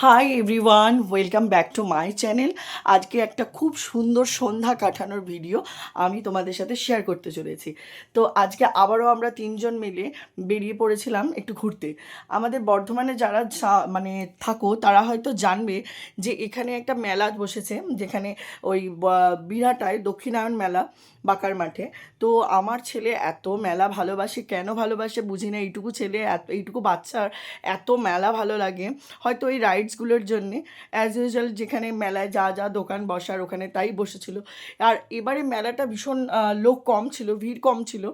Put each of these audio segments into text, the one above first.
Hi everyone welcome back to my channel আজকে একটা খুব সুন্দর সন্ধ্যা কাটানোর ভিডিও আমি তোমাদের সাথে শেয়ার করতে চলেছি। তো আজকে আবারও আমরা তিনজন মিলে বেরিয়ে পড়েছিলাম একটু ঘুরতে। আমাদের বর্ধমানে যারা মানে থাকো, তারা হয়তো জানবে যে এখানে একটা মেলা বসেছে, যেখানে ওই বিরাটায় দক্ষিণায়ন মেলা বাকার মাঠে। তো আমার ছেলে এত মেলা ভালোবাসে, কেন ভালোবাসে বুঝি না, এইটুকু ছেলে এইটুকু বাচ্চার এত মেলা ভালো লাগে। হয়তো ওই এই রাইডসগুলোর জন্যে অ্যাজ ইউজুয়াল যেখানে মেলায় যা যা দোকান বসার ওখানে তাই বসেছিল। আর এবারে মেলাটা ভীষণ লোক কম ছিল, ভিড় কম ছিল।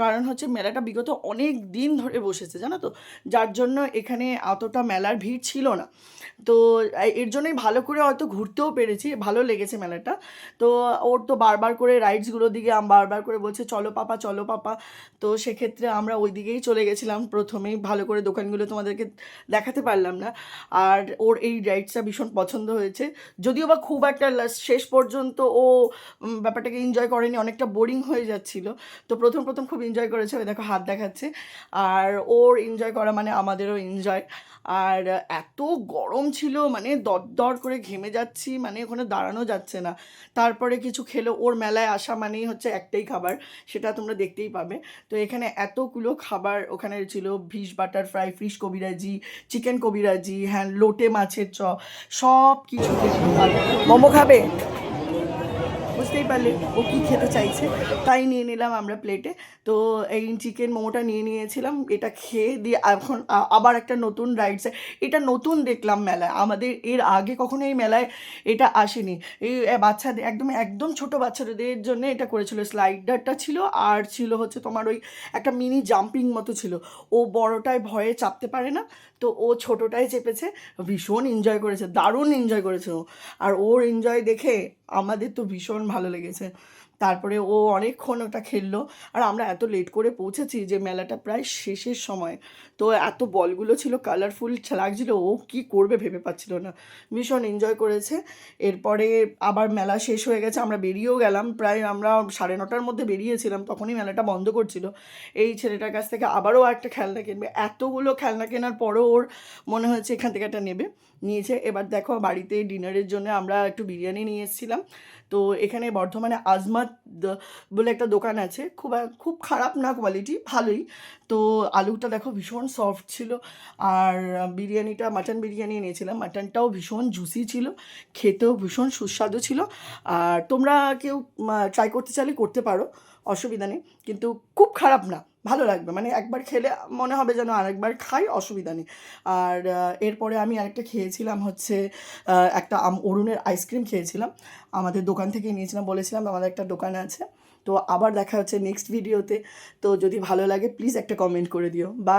কারণ হচ্ছে মেলাটা বিগত অনেক দিন ধরে বসেছে, জানো তো? যার জন্য এখানে অতটা মেলার ভিড় ছিল না। তো এর জন্যই ভালো করে হয়তো ঘুরতেও পেরেছি, ভালো লেগেছে মেলাটা। তো, ওর তো বারবার করে রাইডসগুলোর দিকে বারবার করে বলছে, চলো পাপা চলো পাপা। তো সেক্ষেত্রে আমরা ওই দিকেই চলে গেছিলাম প্রথমেই। ভালো করে দোকানগুলো তোমাদেরকে দেখাতে পারলাম না। আর ওর এই রাইডসটা ভীষণ পছন্দ হয়েছে। যদিও বা খুব একটা শেষ পর্যন্ত ও ব্যাপারটাকে এনজয় করেনি, অনেকটা বোরিং হয়ে যাচ্ছিল। তো প্রথম প্রথম খুব এনজয় করেছে দেখো হাত দেখাচ্ছে। আর ওর এনজয় করা মানে আমাদেরও এনজয় আর এত গরম ছিল মানে দরদর করে ঘেমে যাচ্ছি মানে ওখানে দাঁড়ানো যাচ্ছে না। তারপরে কিছু খেলো, ওর মেলায় আসা মানেই হচ্ছে একটাই খাবার, সেটা তোমরা দেখতেই পাবে। তো এখানে এতগুলো খাবার ওখানে ছিল fish butter fry fish kabiraji, chicken kabiraji হ্যাঁ লোটে মাছের চ সব কিছু মোমো খাবে? বুঝতেই পারলে ও কি খেতে চাইছে? তাই নিয়ে নিলাম আমরা প্লেটে তো এই চিকেন মোমোটা নিয়ে নিয়েছিলাম, এটা খেয়ে দিয়ে এখন আবার একটা নতুন রাইডস এটা নতুন দেখলাম মেলায়। আমাদের এর আগে কখনো এই মেলায় এটা আসেনি। এই বাচ্চাদের একদম একদম ছোট বাচ্চাদের জন্য এটা করেছিল। স্লাইডারটা ছিল আর ছিল হচ্ছে তোমার ওই একটা মিনি জাম্পিং মতো ছিল। ও বড়টায় ভয়ে চাপতে পারে না, তো ও ছোটোটায় চেপেছে, ভীষণ এনজয় করেছে, দারুণ এনজয় করেছে ও। আর ওর এনজয় দেখে আমাদের তো ভীষণ ভালো লেগেছে। তারপরে ও অনেকক্ষণ ওটা খেললো। আর আমরা এত লেট করে পৌঁছেছি যে মেলাটা প্রায় শেষের সময়। তো এত বলগুলো ছিল কালারফুল লাগছিল ও কি করবে ভেবে পাচ্ছিল না। ভীষণ এনজয় করেছে। এরপরে আবার মেলা শেষ হয়ে গেছে, আমরা বেরিয়েও গেলাম। প্রায় আমরা সাড়ে নটার মধ্যে বেরিয়েছিলাম, তখনই মেলাটা বন্ধ করছিল। এই ছেলেটার কাছ থেকে আবারও একটা খেলনা কিনবে। এতগুলো খেলনা কেনার পরও ওর মনে হয়েছে এখান থেকে একটা নেবে। নিয়েছে, এবার দেখো বাড়িতে ডিনারের জন্য আমরা একটু বিরিয়ানি নিয়ে এসেছিলাম। তো এখানে বর্ধমানে আজমাত বলে একটা দোকান আছে। খুব খুব খারাপ না কোয়ালিটি ভালোই। তো আলুটা দেখো ভীষণ সফট ছিল। আর বিরিয়ানিটা মাটন বিরিয়ানি এনেছিলাম। মাটনটাও ভীষণ জুসি ছিল। খেতেও ভীষণ সুস্বাদু ছিল। আর তোমরা কেউ ট্রাই করতে চাইলে করতে পারো। অসুবিধা নেই। কিন্তু খুব খারাপ না। ভালো লাগবে। মানে একবার খেলে মনে হবে যেন আরেকবার খাই, অসুবিধা নেই। আর এরপরে আমি আরেকটা খেয়েছিলাম হচ্ছে একটা অরুণের আইসক্রিম খেয়েছিলাম। আমাদের দোকান থেকে নিয়েছিলাম, বলেছিলাম আমাদের একটা দোকান আছে। তো আবার দেখা হচ্ছে নেক্সট ভিডিওতে তো। যদি ভালো লাগে প্লিজ একটা কমেন্ট করে দিও। বাই